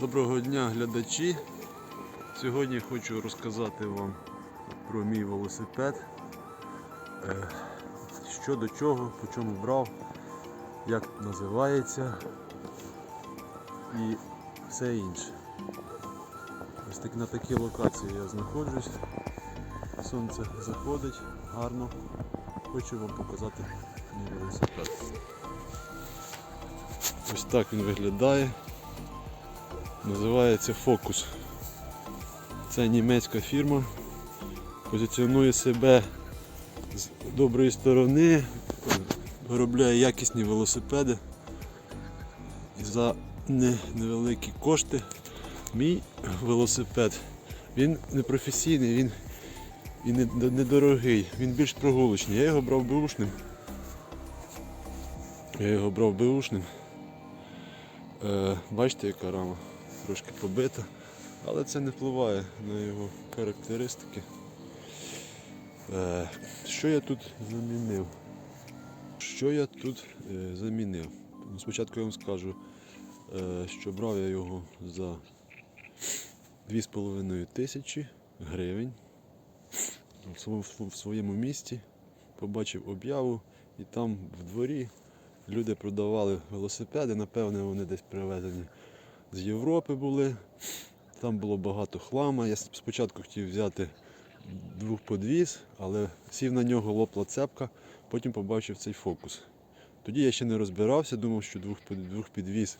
Доброго дня, глядачі. Сьогодні хочу розказати вам про мій велосипед. Е, Що до чого, по чому брав, як називається і все інше. Ось так, на такій локації я знаходжусь. Сонце заходить гарно. Хочу вам показати мій велосипед. Ось так він виглядає. Називається Focus. Це німецька фірма. Позиціонує себе з доброї сторони, виробляє якісні велосипеди і за невеликі кошти. Мій велосипед, він не професійний, він і недорогий, він більш прогулочний. Я його брав беушним. Я його брав беушним. Е, бачите, яка рама трошки побита, але це не впливає на його характеристики. Е, що я тут замінив? Що я тут е, замінив? Ну, спочатку я вам скажу, е, що брав я його за 2,5 тисячі гривень своєму, в своєму місті. Побачив об'яву і там в дворі люди продавали велосипеди, напевне, вони десь привезені з Європи були. Там було багато хлама. Я спочатку хотів взяти двохподвіз, але сів на нього лопла цепка, потім побачив цей фокус. Тоді я ще не розбирався, думав, що двохпідвіз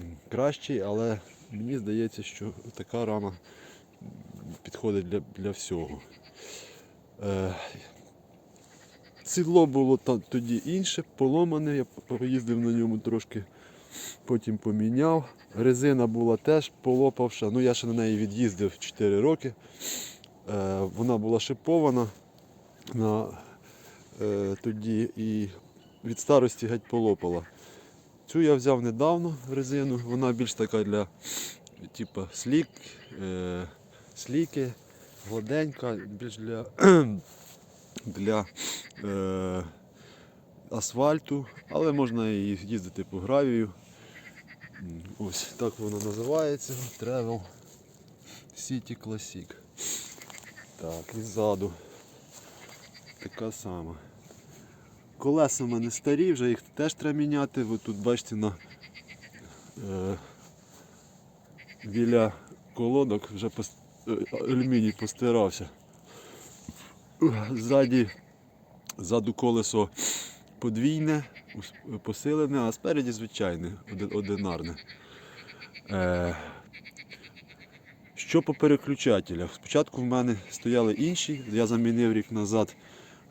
м, кращий, але мені здається, що така рама підходить для, для всього. Е, Сідло було тоді інше, поломане, я поїздив на ньому трошки, потім поміняв. Резина була теж полопавша, ну я ще на неї від'їздив 4 роки. Е, вона була шипована на, е, тоді і від старості геть полопала. Цю я взяв недавно резину, вона більш така для типу, слік, е, сліки, гладенька, більш для, для е, асфальту, але можна і їздити по гравію. Ось так воно називається. Travel City Classic. Так, і ззаду. Така сама. Колеса в мене старі, вже їх теж треба міняти. Ви тут бачите на е, біля колодок вже пос- е, алюміній постирався. Ззаді, ззаду колесо подвійне, посилене, а спереді звичайне, одинарне. Е, що по переключателях? Спочатку в мене стояли інші, я замінив рік назад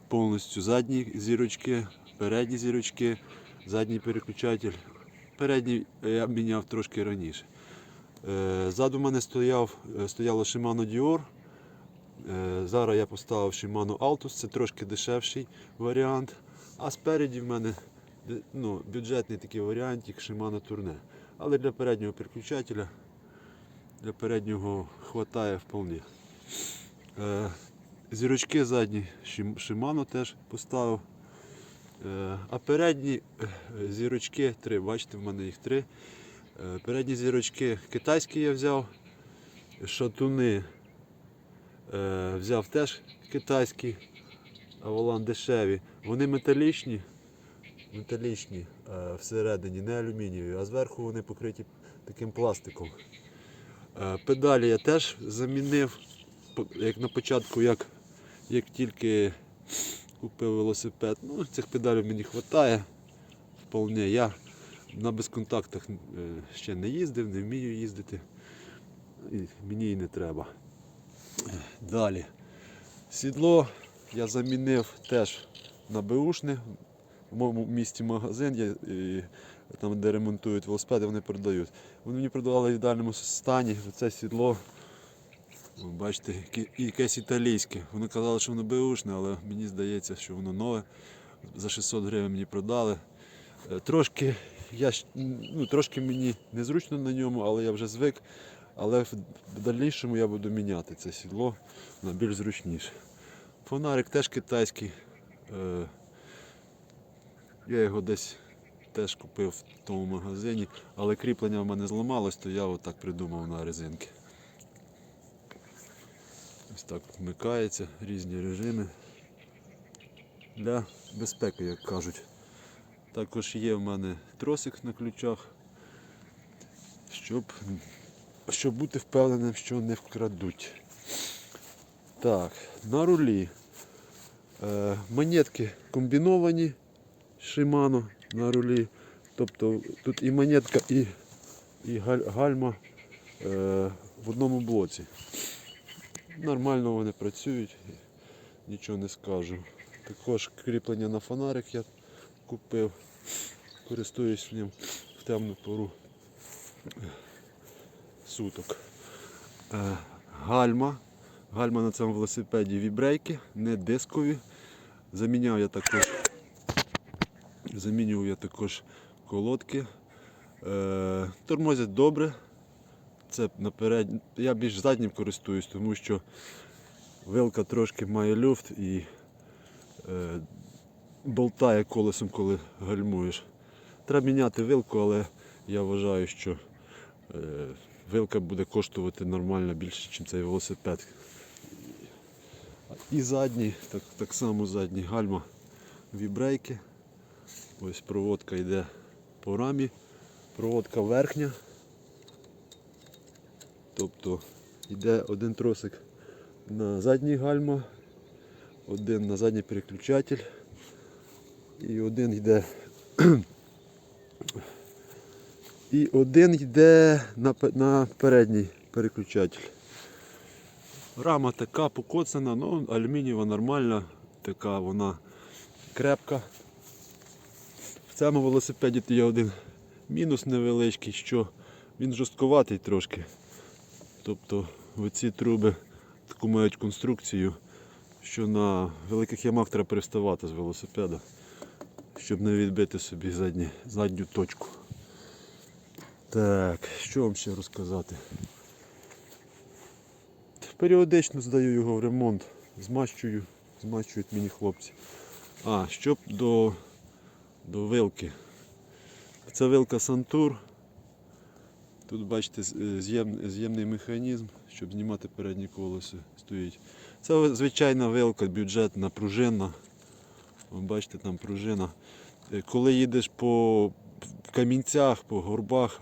повністю задні зірочки, передні зірочки, задній переключатель. Передній я міняв трошки раніше. Е, Ззаду в мене стояв, е, стояло Shimano Dior. Е, Зараз я поставив Shimano Altus, це трошки дешевший варіант. А спереді в мене ну, бюджетний такий варіантик Shimano Tourne. Але для переднього переключателя, для переднього хватає вполне. Е, Зірочки задні Shim- Shimano теж поставив. Е, А передні е, зірочки три, бачите, в мене їх три. Передні зірочки китайські я взяв, шатуни взяв теж китайські, Авалан дешеві. Вони металічні, металічні е, всередині, не алюмінієві, а зверху вони покриті таким пластиком. Е, Педалі я теж замінив, як на початку, як, як тільки купив велосипед. Ну, цих педалів мені вистачає вполне. Я на безконтактах е, ще не їздив, не вмію їздити. І мені і не треба. Далі. Сідло я замінив теж на беушне. В моєму місті магазин, я, і, там де ремонтують велосипеди, вони продають. Вони мені продавали в ідеальному стані. Це сідло. Бачите, якесь італійське. Вони казали, що воно беушне, але мені здається, що воно нове. За 600 гривень мені продали. Е, Трошки, я, ну, трошки мені незручно на ньому, але я вже звик. Але в дальнішому я буду міняти це сідло на більш зручніше. Фонарик теж китайський. Е, Я його десь теж купив в тому магазині, але кріплення в мене зламалось, то я отак придумав на резинки. Ось так вмикається, різні режими. Для безпеки, як кажуть. Також є в мене тросик на ключах, щоб, щоб бути впевненим, що не вкрадуть. Так, на рулі. Е, монетки комбіновані Shimano на рулі. Тобто тут і монетка, і, і гальма е, в одному блоці. Нормально вони працюють, нічого не скажу. Також кріплення на фонарик я купив, користуюсь ним в темну пору суток. Е, гальма. Гальма на цьому велосипеді вібрейки, не дискові. Заміняв я також, замінював я також колодки. Е, тормозять добре. Це наперед... Я більш заднім користуюсь, тому що вилка трошки має люфт і е, болтає колесом, коли гальмуєш. Треба міняти вилку, але я вважаю, що е, вилка буде коштувати нормально більше, ніж цей велосипед. І задній, так, так само задній гальма вібрейки. Ось проводка йде по рамі, проводка верхня. Тобто йде один тросик на задній гальма, один на задній переключатель і один йде. І один йде на, на передній переключатель. Рама така покоцана, ну алюмінієва нормальна, така вона крепка. В цьому велосипеді є один мінус невеличкий, що він жорстковатий трошки. Тобто оці труби таку мають конструкцію, що на великих ямах треба переставати з велосипеда, щоб не відбити собі задні, задню точку. Так, що вам ще розказати? Періодично здаю його в ремонт, змащую, змащують мені хлопці. А, щоб до, до вилки. Це вилка Сантур. Тут бачите е, з'єм- з'ємний механізм, щоб знімати передні колеса стоїть. Це звичайна вилка, бюджетна, пружинна. Вон бачите, там пружина. Е, Коли їдеш по камінцях, по горбах,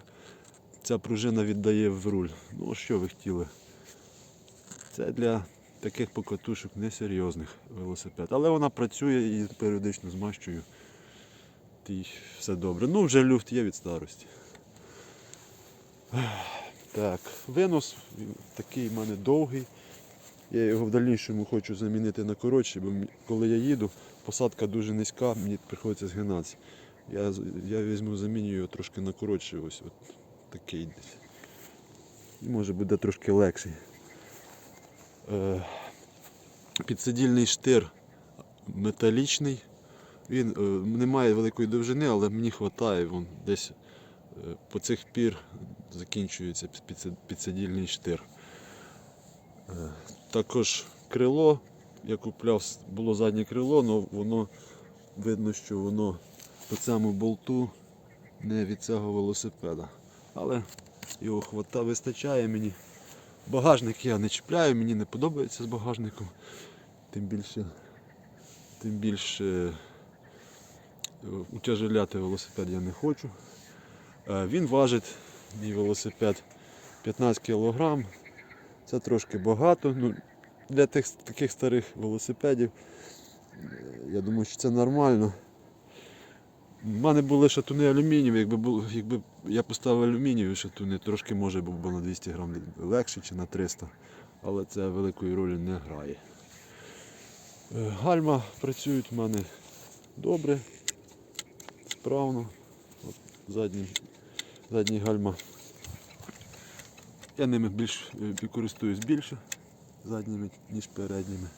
ця пружина віддає в руль. Ну, що ви хотіли? Це для таких покатушок несерйозних велосипед. Але вона працює і періодично змащую. І все добре. Ну, вже люфт є від старості. Так, винос такий в мене довгий. Я його в дальнішому хочу замінити на коротший, бо коли я їду, посадка дуже низька, мені приходиться згинатися. Я, я візьму, заміню його трошки на коротший, ось от такий десь. І може буде трошки легший. Е, підсидільний штир металічний. Він е, не має великої довжини, але мені вистачає. Вон десь е, по цих пір закінчується підси- підсидільний штир. Також крило. Я купляв, було заднє крило, але воно видно, що воно по цьому болту не від цього велосипеда. Але його хвата вистачає мені. Багажник я не чіпляю, мені не подобається з багажником. Тим більше, тим більше е, утяжеляти велосипед я не хочу. Е, Він важить, мій велосипед 15 кг. Це трошки багато. Ну, для тих, таких старих велосипедів, е, я думаю, що це нормально. У мене були шатуни алюмінієві, якби, було, якби я поставив алюмінієві шатуни, трошки може був би на 200 грам легше чи на 300, але це великої ролі не грає. Е, Гальма працюють в мене добре, справно. От задні, задні гальма. Я ними більш е, користуюсь більше задніми, ніж передніми.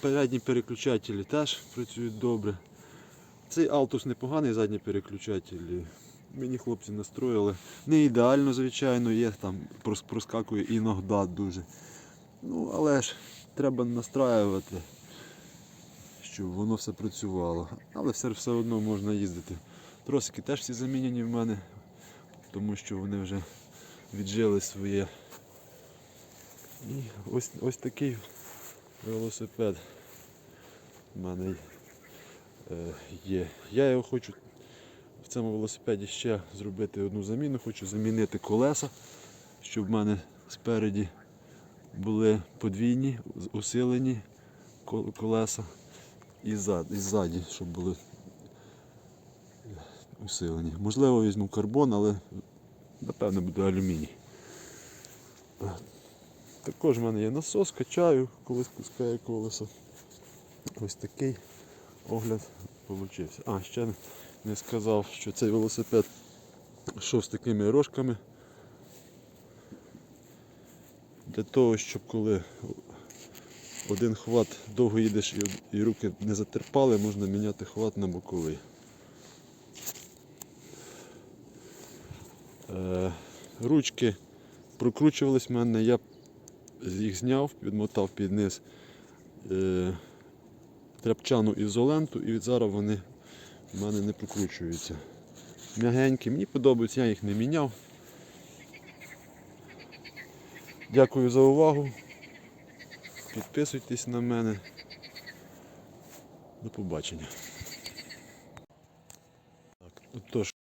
Передні переключателі теж працюють добре. Цей Altus непоганий задній переключатель. Мені хлопці настроїли. Не ідеально, звичайно, є там проскакує іноді дуже. Ну, але ж треба настраювати, щоб воно все працювало. Але все, все одно можна їздити. Тросики теж всі замінені в мене, тому що вони вже віджили своє. І ось, ось такий велосипед в мене е, є. Я його хочу в цьому велосипеді ще зробити одну заміну. Хочу замінити колеса, щоб в мене спереді були подвійні, усилені колеса і ззаді, щоб були усилені. Можливо, візьму карбон, але напевно буде алюміній. Також в мене є насос, качаю, коли спускаю колесо. Ось такий огляд получився. А, ще не- сказав, що цей велосипед йшов з такими рожками. Для того, щоб коли один хват довго їдеш і, руки не затерпали, можна міняти хват на боковий. Е, ручки прокручувались в мене, я їх зняв, відмотав під низ е, тряпчану ізоленту і зараз вони в мене не прокручуються. М'ягенькі, мені подобаються, я їх не міняв. Дякую за увагу. Підписуйтесь на мене. До побачення. Так, отож,